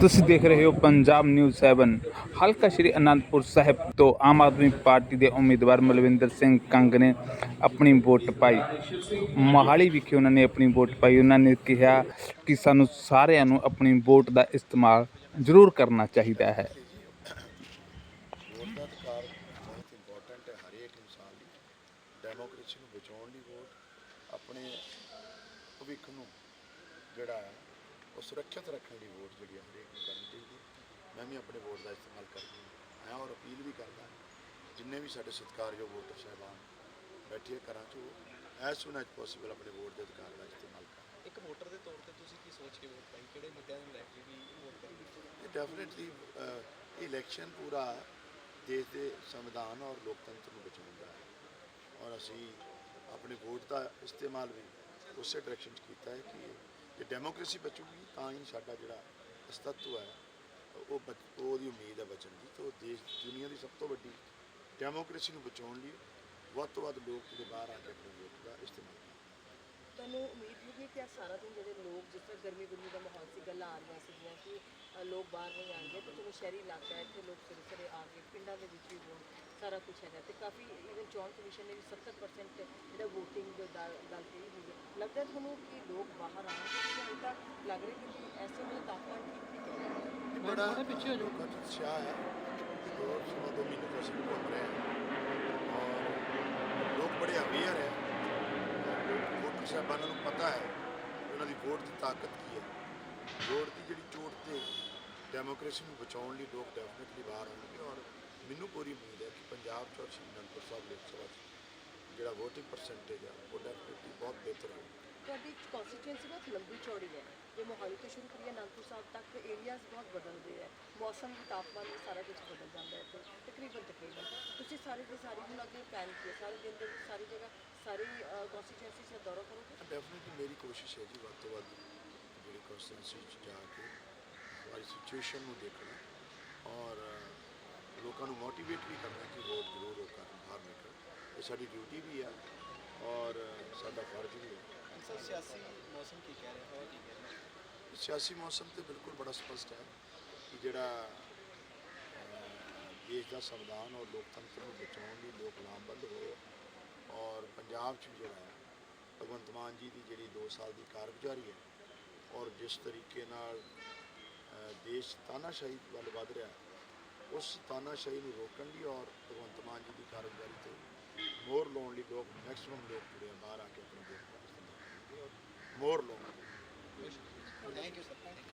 ਤੁਸੀਂ ਦੇਖ ਰਹੇ ਹੋ ਪੰਜਾਬ ਨਿਊਜ਼ 7 ਹਲਕਾ ਸ਼੍ਰੀ ਅਨੰਦਪੁਰ ਸਾਹਿਬ ਤੋਂ ਆਮ ਆਦਮੀ ਪਾਰਟੀ ਦੇ ਉਮੀਦਵਾਰ ਮਲਵਿੰਦਰ ਸਿੰਘ ਕੰਗ ਨੇ ਆਪਣੀ ਵੋਟ ਪਾਈ। ਮੋਹਾਲੀ ਵਿਖੇ ਉਹਨਾਂ ਨੇ ਆਪਣੀ ਵੋਟ ਪਾਈ। ਉਹਨਾਂ ਨੇ ਕਿਹਾ ਕਿ ਸਾਨੂੰ ਸਾਰਿਆਂ ਨੂੰ ਆਪਣੀ ਵੋਟ ਦਾ ਇਸਤੇਮਾਲ ਜ਼ਰੂਰ ਕਰਨਾ ਚਾਹੀਦਾ ਹੈ। ਡੈਮੋਕ੍ਰੇਸੀ ਨੂੰ ਬਚਾਉਣ ਲਈ ਵੋਟ, ਆਪਣੇ ਭਵਿੱਖ ਨੂੰ ਜਿਹੜਾ ਹੈ ਉਹ ਸੁਰੱਖਿਅਤ ਰੱਖਣ ਲਈ ਵੋਟ ਜਿਹੜੀ ਹੈ ਹਰੇਕ ਨੂੰ ਕਰਨੀ ਚਾਹੀਦੀ ਹੈ। ਮੈਂ ਵੀ ਆਪਣੇ ਵੋਟ ਦਾ ਇਸਤੇਮਾਲ ਕਰਦਾ ਹਾਂ। ਔਰ ਅਪੀਲ ਵੀ ਕਰਦਾ ਜਿੰਨੇ ਵੀ ਸਾਡੇ ਸਤਿਕਾਰਯੋਗ ਵੋਟਰ ਸਾਹਿਬਾਨ ਬੈਠੇ ਘਰਾਂ 'ਚ ਐਸ ਸੂਨ ਐਜ ਪੋਸੀਬਲ ਆਪਣੇ ਵੋਟ ਦੇ ਅਧਿਕਾਰ ਦਾ ਇਸਤੇਮਾਲ ਕਰਨ ਇੱਕ ਵੋਟਰ ਦੇ ਤੌਰ ਤੇ ਤੁਸੀਂ ਕੀ ਸੋਚ ਕੇ ਵੋਟ ਪਾਈ? ਕਿਹੜੇ ਮੁੱਦਿਆਂ ਨੂੰ ਲੈ ਕੇ ਵੀ ਵੋਟ ਕਰੀ ਇਹ ਡੈਫੀਨਿਟਲੀ ਇਲੈਕਸ਼ਨ ਪੂਰਾ ਦੇਸ਼ ਦੇ ਸੰਵਿਧਾਨ ਔਰ ਲੋਕਤੰਤਰ ਨੂੰ ਬਚਾਉਂਦਾ ਹੈ। ਔਰ ਅਸੀਂ ਆਪਣੇ ਵੋਟ ਦਾ ਇਸਤੇਮਾਲ ਵੀ ਉਸੇ ਡਾਇਰੈਕਸ਼ਨ 'ਚ ਕੀਤਾ ਹੈ ਕਿ ਜੇ ਡੈਮੋਕ੍ਰੇਸੀ ਬਚੂਗੀ, ਤਾਂ ਹੀ ਸਾਡਾ ਜਿਹੜਾ ਅਸਤੱਤਵ ਹੈ, ਉਹ ਬਚ- ਉਹਦੀ ਉਮੀਦ ਹੈ ਬਚਣ ਦੀ। ਤਾਂ ਉਹ ਦੇਸ਼, ਦੁਨੀਆ ਦੀ ਸਭ ਤੋਂ ਵੱਡੀ ਡੈਮੋਕ੍ਰੇਸੀ ਨੂੰ ਬਚਾਉਣ ਲਈ ਵੱਧ ਤੋਂ ਵੱਧ ਲੋਕ ਜਿਹੜੇ ਬਾਹਰ ਆ ਕੇ ਆਪਣੇ ਵੋਟ ਦਾ ਇਸਤੇਮਾਲ ਕਰਨ ਤੁਹਾਨੂੰ ਉਮੀਦ ਹੈਗੀ ਕਿ ਅੱਜ ਸਾਰਾ ਦਿਨ ਜਿਹੜੇ ਲੋਕ, ਜਿਸ ਤਰ੍ਹਾਂ ਗਰਮੀ ਗੁਰਮੀ ਦਾ ਮਾਹੌਲ ਸੀ, ਗੱਲਾਂ ਆ ਰਹੀਆਂ ਸੀਗੀਆਂ ਕਿ ਲੋਕ ਬਾਹਰ ਨਹੀਂ ਆਣਗੇ, ਤੇ ਚਲੋ ਸ਼ਹਿਰੀ ਇਲਾਕਾ ਹੈ, ਇੱਥੇ ਲੋਕ ਸਵੇਰੇ ਸਵੇਰੇ ਆ ਕੇ ਪਿੰਡਾਂ ਦੇ ਵਿੱਚ ਵੀ ਹੋਣ ਸਾਰਾ ਕੁਝ ਹੈਗਾ। ਤੇ ਕਾਫੀ ਇਵਨ ਚੋਣ ਕਮਿਸ਼ਨ ਨੇ ਵੀ 70% ਜਿਹੜਾ VOTING ਦਾ ਗੱਲ ਕਹੀ ਹੋਈ ਲੱਗਦਾ ਤੁਹਾਨੂੰ ਕਿ ਲੋਕ ਬਾਹਰ ਆਉਣਗੇ ਕਿ ਤੱਕ ਲੱਗ ਰਿਹਾ ਕਿ ਐਸੇ ਵੇਲੇ ਤਾਪਮਾਨ ਠੀਕ ਠੀਕ ਹੈ ਬੜਾ ਪਿੱਛੇ ਹੋ ਉਤਸ਼ਾਹ ਹੈ। ਕਿ ਦੋ ਸਵਾ ਦੋ ਮਹੀਨੇ ਤੋਂ ਅਸੀਂ ਘੁੰਮ ਰਹੇ ਹਾਂ। ਔਰ ਲੋਕ ਬੜੇ ਅਵੇਅਰ ਹੈ। ਵੋਟਰ ਸਾਹਿਬਾਨਾਂ ਨੂੰ ਪਤਾ ਹੈ ਉਹਨਾਂ ਦੀ ਵੋਟ ਦੀ ਤਾਕਤ ਕੀ ਹੈ। ਵੋਟ ਦੀ ਜਿਹੜੀ ਚੋਟ ਤੇ ਡੈਮੋਕ੍ਰੇਸੀ ਨੂੰ ਬਚਾਉਣ ਲਈ ਲੋਕ ਡੈਫੀਨਿਟਲੀ ਬਾਹਰ ਆਉਣਗੇ। ਔਰ ਮੈਨੂੰ ਪੂਰੀ ਉਮੀਦ ਹੈ ਕਿ ਪੰਜਾਬ ਚ ਔਰ ਸ਼੍ਰੀ ਅਨੰਦਪੁਰ ਸਾਹਿਬ ਲੋਕ VOTING ਪਰਸੈਂਟੇਜ ਹੈ ਉਹ ਡੈਫੀਨਿਟਲੀ ਬਹੁਤ ਬਿਹਤਰ ਹੋਵੇਗਾ ਤੁਹਾਡੀ ਕਨਸਟੀਟੂਐਂਸੀ ਬਹੁਤ ਲੰਬੀ ਚੌੜੀ ਹੈ। ਜੇ ਮੋਹਾਲੀ ਤੋਂ ਸ਼ੁਰੂ ਕਰੀਏ ਅਨੰਦਪੁਰ ਸਾਹਿਬ ਤੱਕ ਏਰੀਆਜ਼ ਬਹੁਤ ਬਦਲਦੇ ਹੈ ਮੌਸਮ ਤਾਪਮਾਨ ਵੀ ਸਾਰਾ ਕੁਝ ਬਦਲ ਜਾਂਦਾ ਹੈ। ਤਕਰੀਬਨ ਤਕਰੀਬਨ ਤੁਸੀਂ ਸਾਰੇ ਦੇ ਸਾਰੇ ਹੁਣ ਅੱਗੇ ਪਲਾਨ ਕੀਤੇ ਸਾਰੇ ਦਿਨ ਦੇ ਵਿੱਚ ਸਾਰੀ ਜਗ੍ਹਾ ਸਾਰੀ ਕਨਸਟੀਟੂਐਂਸੀ ਦਾ ਦੌਰਾ ਕਰੋਗੇ? ਡੈਫੀਨਿਟਲੀ ਮੇਰੀ ਕੋਸ਼ਿਸ਼ ਹੈ ਜੀ ਵੱਧ ਤੋਂ ਵੱਧ ਜਿਹੜੀ ਕਨਸਟੈਂਸੀ ਚ ਜਾ ਕੇ ਸਾਰੀ ਸਿਚੁਏਸ਼ਨ ਨੂੰ ਦੇਖਣਾ ਔਰ ਲੋਕਾਂ ਨੂੰ ਮੋਟੀਵੇਟ ਵੀ ਕਰਨਾ ਕਿ ਇਹ ਸਾਡੀ ਡਿਊਟੀ ਵੀ ਹੈ ਔਰ ਸਾਡਾ ਫਰਜ਼ ਵੀ ਹੈ ਸਰ ਸਿਆਸੀ ਮੌਸਮ ਕੀ ਕਹਿ ਰਿਹਾ ਹੈ ਕੀ ਕਹਿ ਰਿਹਾ ਸਿਆਸੀ ਮੌਸਮ ਤੇ ਬਿਲਕੁਲ ਬੜਾ ਸਪਸ਼ਟ ਹੈ ਕਿ ਜਿਹੜਾ ਦੇਸ਼ ਦਾ ਸੰਵਿਧਾਨ ਔਰ ਲੋਕਤੰਤਰ ਨੂੰ ਬਚਾਉਣ ਲਈ ਲੋਕ ਲਾਮਬੰਦ ਹੋਏ ਔਰ ਪੰਜਾਬ 'ਚ ਜਿਹੜਾ ਹੈ ਭਗਵੰਤ ਮਾਨ ਜੀ ਦੀ ਜਿਹੜੀ 2 ਸਾਲ ਦੀ ਕਾਰਗੁਜ਼ਾਰੀ ਹੈ ਔਰ ਜਿਸ ਤਰੀਕੇ ਨਾਲ ਦੇਸ਼ ਤਾਨਾਸ਼ਾਹੀ ਵੱਲ ਵੱਧ ਰਿਹਾ ਉਸ ਤਾਨਾਸ਼ਾਹੀ ਨੂੰ ਰੋਕਣ ਲਈ ਔਰ ਭਗਵੰਤ ਮਾਨ ਜੀ ਦੀ ਕਾਰਗੁਜ਼ਾਰੀ ਤੇ ਮੋਹਰ ਲਾਉਣ ਲਈ ਲੋਕ ਮੈਕਸਿਮਮ ਲੋਕ ਜਿਹੜੇ ਬਾਹਰ ਆ ਕੇ ਆਪਣੀ ਵੋਟ ਦਾ ਮੋਹਰ ਲਾਉਣਗੇ